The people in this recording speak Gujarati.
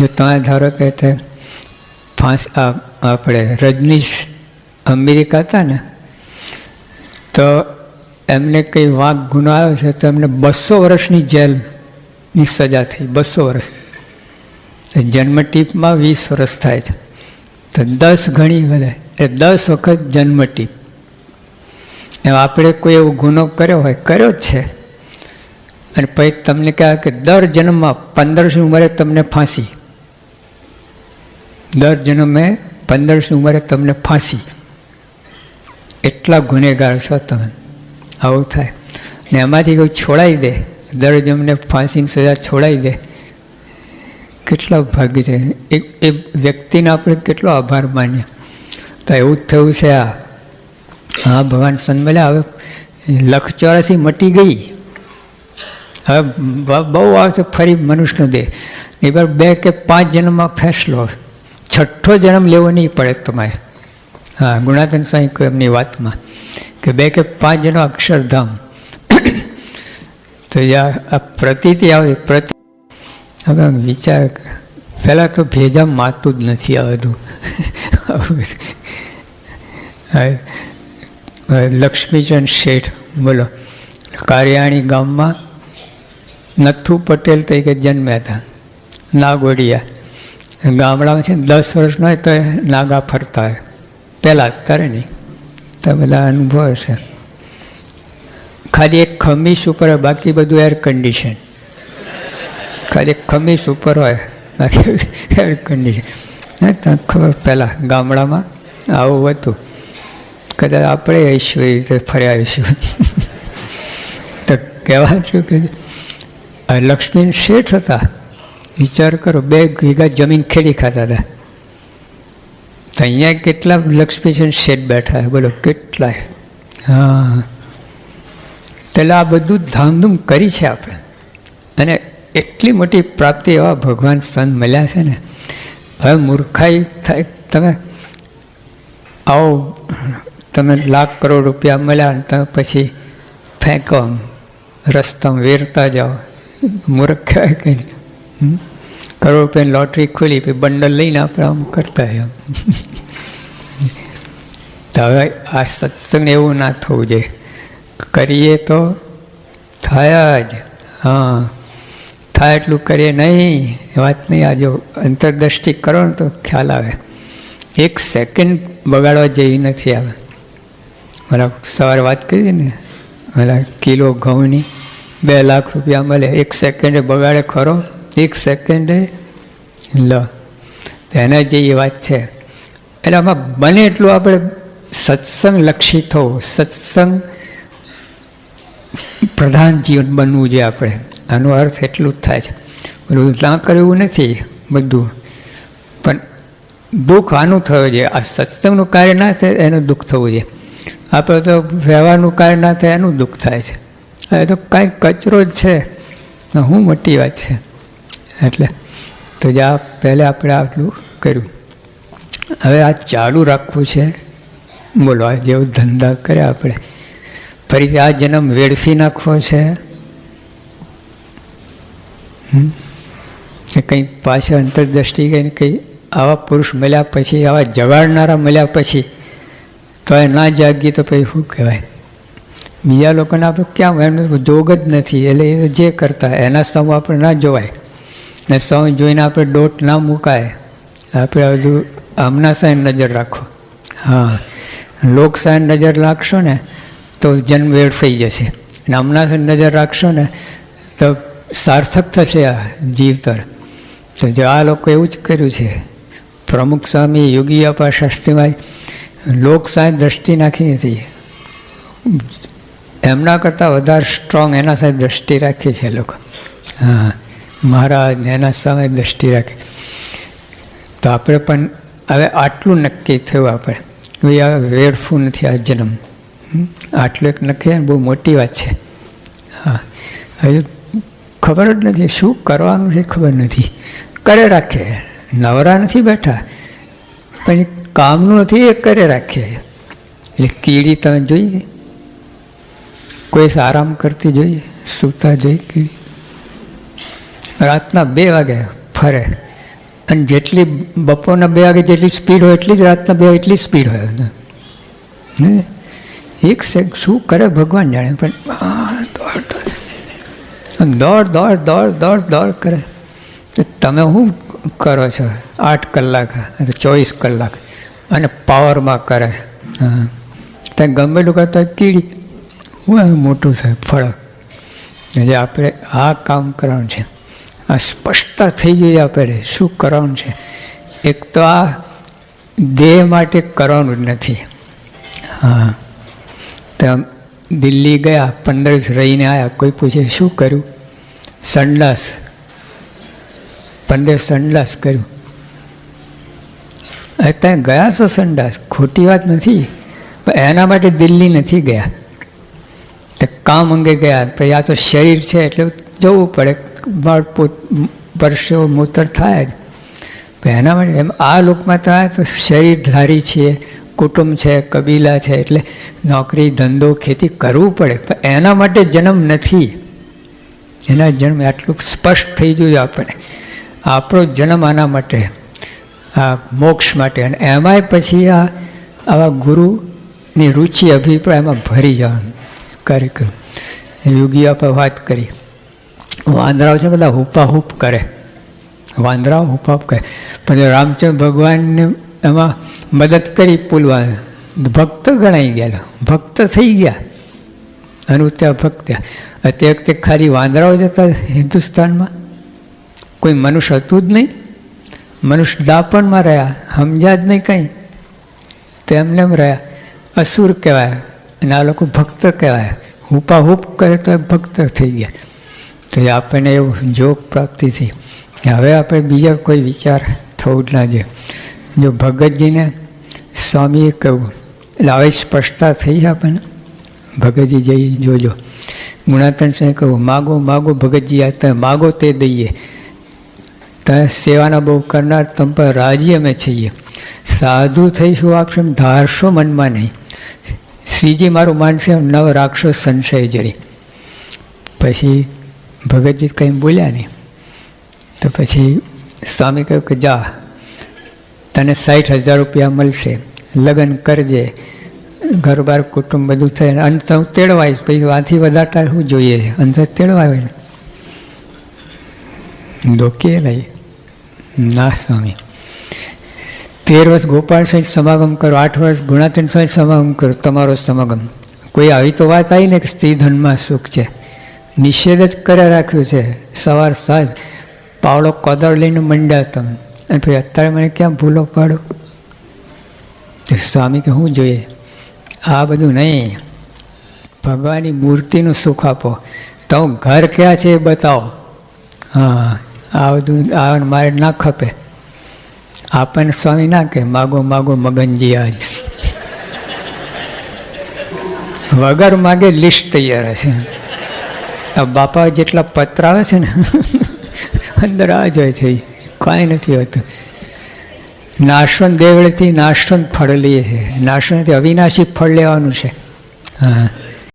જો ત્યાં ધારો કે તે ફાંસ આપણે રજનીશ અમેરિકા હતા ને, તો એમને કંઈ વાઘ ગુનો આવ્યો છે તો એમને બસો વર્ષની જેલની સજા થઈ, બસો વર્ષ. તો જન્મટીપમાં વીસ વર્ષ થાય છે. તો દસ ગણી વધે એ દસ વખત જન્મટીપ એમ આપણે કોઈ એવો ગુનો કર્યો હોય, કર્યો જ છે. અને પછી તમને કહે કે દર જન્મમાં પંદરસી ઉંમરે તમને ફાંસી. દર જન્મે પંદરસી ઉંમરે તમને ફાંસી. એટલા ગુનેગાર છો તમે. આવું થાય. ને એમાંથી કોઈ છોડાઈ દે, દર જન્મને ફાંસીની સજા છોડાવી દે. કેટલા ભાગ્ય છે. એ એ વ્યક્તિને આપણે કેટલો આભાર માનીએ. તો એવું જ થયું છે આ. હા, ભગવાન સંત મળ્યા હવે લખ ચોરાસી મટી ગઈ. હવે બહુ આવશે, ફરી મનુષ્યનો દેહ. એ બે કે પાંચ જન્મમાં ફેંસલો. છઠ્ઠો જન્મ લેવો નહીં પડે તમારે. હા ગુણાતન સાંઈ એમની વાતમાં કે બે કે પાંચ જણો અક્ષરધામ. તો આ પ્રતીતિ આવે, પ્રતિ હવે વિચાર પહેલાં તો ભેજા માતું જ નથી આવતું લક્ષ્મીચંદ શેઠ, બોલો. કારિયાણી ગામમાં નથુ પટેલ તરીકે જન્મ્યા હતા. નાગોડિયા. ગામડામાં છે દસ વર્ષનો હોય તો નાગા ફરતા હોય. પહેલાં અત્યારે નહીં. તો બધા અનુભવ છે ખાલી એક ખમીસ ઉપર હોય, બાકી બધું એર કન્ડિશન ખાલી એક ખમીસ ઉપર હોય બાકી એર કન્ડિશન તને ખબર પહેલાં ગામડામાં આવું હતું. કદાચ આપણે આવીશું એ રીતે ફરી આવીશું. તો કહેવા છું કે લક્ષ્મી શેઠ હતા. વિચાર કરો બે વીઘા જમીન ખેડી ખાતા હતા. તો અહીંયા કેટલા લક્ષ્મીચંદ શેઠ બેઠા બોલો કેટલાય હા. એટલે આ બધું ધામધૂમ કરી છે આપણે. અને એટલી મોટી પ્રાપ્તિ એવા ભગવાન સંત મળ્યા છે ને. હવે મૂર્ખાઈ થાય તમે આવો તમે લાખ કરોડ રૂપિયા મળ્યા ને તમે પછી ફેંકો રસ્તામાં વેરતા જાઓ. મૂર્ખ કહેવાય કે નહીં? હમ? કરોડ રૂપિયાની લોટરી ખુલી, પછી બંડલ લઈને આપણે આમ કરતા આમ તો હવે આ સત્સંગ એવું ના થવું જોઈએ. કરીએ તો થાય જ. હા. થાય એટલું કરીએ નહીં. એ વાત નહીં. આ જો અંતરદ્રષ્ટિ કરો ને તો ખ્યાલ આવે. એક સેકન્ડ બગાડવા જેવી નથી આવે. મારા સવારે વાત કરી ને, મારા કિલો ઘઉંની બે લાખ રૂપિયા મળે. એક સેકન્ડે બગાડે ખરો. એક સેકન્ડે લ. તો એના જેવી વાત છે, એટલે આમાં બને એટલું આપણે સત્સંગ લક્ષી થવું, સત્સંગ પ્રધાન જીવન બનવું જોઈએ આપણે. આનો અર્થ એટલું જ થાય છે. બધું ના કરવું નથી બધું. પણ દુઃખ આનું થયું છે. આ સત્સંગનું કાર્ય ના થાય એનું દુઃખ થવું જોઈએ આપણે તો વ્યવહારનું કાર્ય ના થાય એનું દુઃખ થાય છે. એ તો કાંઈ કચરો જ છે. હું મોટી વાત છે. એટલે તો જે આ પહેલે આપણે આટલું કર્યું. હવે આ ચાલુ રાખવું છે. બોલો, આ જેવું ધંધા કર્યા આપણે. ફરીથી આ જન્મ વેડફી નાખવો છે? કંઈ પાછળ અંતરદ્રષ્ટિ કંઈ કંઈ આવા પુરુષ મળ્યા પછી, આવા જગાડનારા મળ્યા પછી, તો એ ના જાગીએ તો પછી શું કહેવાય? બીજા લોકોને આપણે ક્યાં, એમનો જોગ જ નથી. એટલે જે કરતા, એના સ્તંભ આપણે ના જોવાય. ને સ્તંભ જોઈને આપણે દોટ ના મુકાય. આપણે બધું હમણાં સાઈન નજર રાખો. હા. લોક સાઈન નજર રાખશો ને તો જન્મ વેડફાઈ જશે. અને હમણાં સાઈન નજર રાખશો ને તો સાર્થક થશે આ જીવતર તો જો આ લોકો એવું જ કર્યું છે. પ્રમુખ સ્વામી યોગી અપા શાસ્ત્રીમાં લોક સાહેબ દ્રષ્ટિ નાખી નથી એમના કરતાં વધારે સ્ટ્રોંગ એના સાથે દ્રષ્ટિ રાખી છે લોકો. હા. મહારાજ ને એના સામે દ્રષ્ટિ રાખી. તો આપણે પણ હવે આટલું નક્કી થયું આપણે. એ હવે વેડફું નથી આ જન્મ. આટલું એક નક્કી બહુ મોટી વાત છે. હા. હજુ ખબર જ નથી શું કરવાનું છે ખબર નથી. કરે રાખે. નવરા નથી બેઠા. પણ કામનું નથી એ કરે રાખે. એટલે કીડી તમે જોઈએ કોઈ આરામ કરતી જોઈએ સૂતા જોઈએ કીડી? રાતના બે વાગે ફરે. અને જેટલી બપોરના બે વાગે જેટલી સ્પીડ હોય એટલી જ રાતના બે એટલી સ્પીડ હોય. એક સેક શું કરે ભગવાન જાણે? પણ દોડ દોડ. દોડ દોડ દોડ કરે. તમે શું કરો છો? આઠ કલાક ચોવીસ કલાક. અને પાવરમાં કરે. ત્યાં ગમે એટલું કરતા કીડી. હું મોટું થાય ફળ. એટલે આપણે આ કામ કરવાનું છે. આ સ્પષ્ટતા થઈ ગઈ આપણે. શું કરવાનું છે? એક તો આ દેહ માટે કરવાનું જ નથી. હા. તો દિલ્હી ગયા, પંદર રહીને આવ્યા કોઈ પૂછે, શું કર્યું? સંડાસ. પંદર સંડાસ કર્યું. અત્યારે ગયા છો સંડાસ? ખોટી વાત નથી. પણ એના માટે દિલ્હી નથી ગયા. તો કામ અંગે ગયા. પછી આ તો શરીર છે, એટલે જવું પડે. પરસેવો મૂતર થાય. જ એના માટે એમ આ લોકમાં તો આ શરીરધારી છીએ કુટુંબ છે, કબીલા છે, એટલે નોકરી, ધંધો, ખેતી કરવું પડે. પણ એના માટે જન્મ નથી. એના જન્મ આટલું સ્પષ્ટ થઈ જોયું આપણે આપણો જન્મ આના માટે, આ મોક્ષ માટે. અને એમાંય પછી આ આવા ગુરુની રુચિ, અભિપ્રાયમાં ભરી જવાનું. કાર્યક્રમ. યોગી આપણે વાત કરી. વાંદરાઓ છે બધા હુપાહુપ કરે વાંદરાઓ હુપાહુપ કરે પછી રામચંદ્ર ભગવાનને એમાં મદદ કરી પુલવા ભક્ત ગણાઈ ગયા ભક્ત થઈ ગયા અનુત્યા ભક્ત તે વખતે ખાલી વાંદરાઓ જતા હિન્દુસ્તાનમાં કોઈ મનુષ્ય હતું જ નહીં મનુષ્ય દાપણમાં રહ્યા સમજ્યા જ નહીં કંઈ તેમને એમ રહ્યા અસુર કહેવાય અને આ લોકો ભક્ત કહેવાય હુપા હુપ કરે તો એ ભક્ત થઈ ગયા તો આપણને એવું જોગ પ્રાપ્તિ થઈ. હવે આપણે બીજા કોઈ વિચાર થવું જ ના જોઈએ. જો ભગતજીને સ્વામીએ કહ્યું, એટલે હવે સ્પષ્ટતા થઈ આપણને? ભગતજી જઈ જોજો. ગુણાતન સાહેબ કહ્યું, માગો માગો ભગતજી, આ તમે માગો તે દઈએ. તમે સેવાના બહુ કરનાર, તમ પર રાજી અમે છીએ. સાધુ થઈશું આપશે ધારશો મનમાં નહીં? શ્રીજી મારું માનશે, નવ રાખશો સંશય જરી. પછી ભગતજી કંઈ બોલ્યા નહીં તો પછી સ્વામી કહ્યું કે જા, તને સાઠ હજાર રૂપિયા મળશે, લગ્ન કરજે ઘર બાર કુટુંબ બધું થાય અંત હું તેડવાઈશ, પછી વાથી વધારતા શું જોઈએ? છે અંત તેડવાય ને. ધોકે લઈ. ના સ્વામી. તેર વર્ષ ગોપાલ સહિત સમાગમ કરો, આઠ વર્ષ ગુણાતીન સહિત સમાગમ કરો, તમારો સમાગમ. કોઈ આવી તો વાત આવી ને કે સ્ત્રી ધનમાં સુખ છે? નિષેધ જ કર્યા રાખ્યું છે. સવાર સાંજ પાવડો કોદર લઈને મંડ્યા તમે. અને પછી અત્યારે મને ક્યાં ભૂલો પાડો? સ્વામી કે શું જોઈએ? આ બધું નહીં. ભગવાનની મૂર્તિનું સુખ આપો. તો ઘર ક્યાં છે એ બતાવો. હા, આ બધું આ મારે ના ખપે. આપણને સ્વામી ના કે માગો માગો, મગનજી આજ વગર માગે લિસ્ટ તૈયાર આ બાપા જેટલા પત્ર આવે છે ને, અંદર આ જ હોય છે. કાંઈ નથી હોતું. નાશવંત દેવળેથી નાશવંત ફળ લઈએ છે. નાશવંતથી અવિનાશી ફળ લેવાનું છે. હા.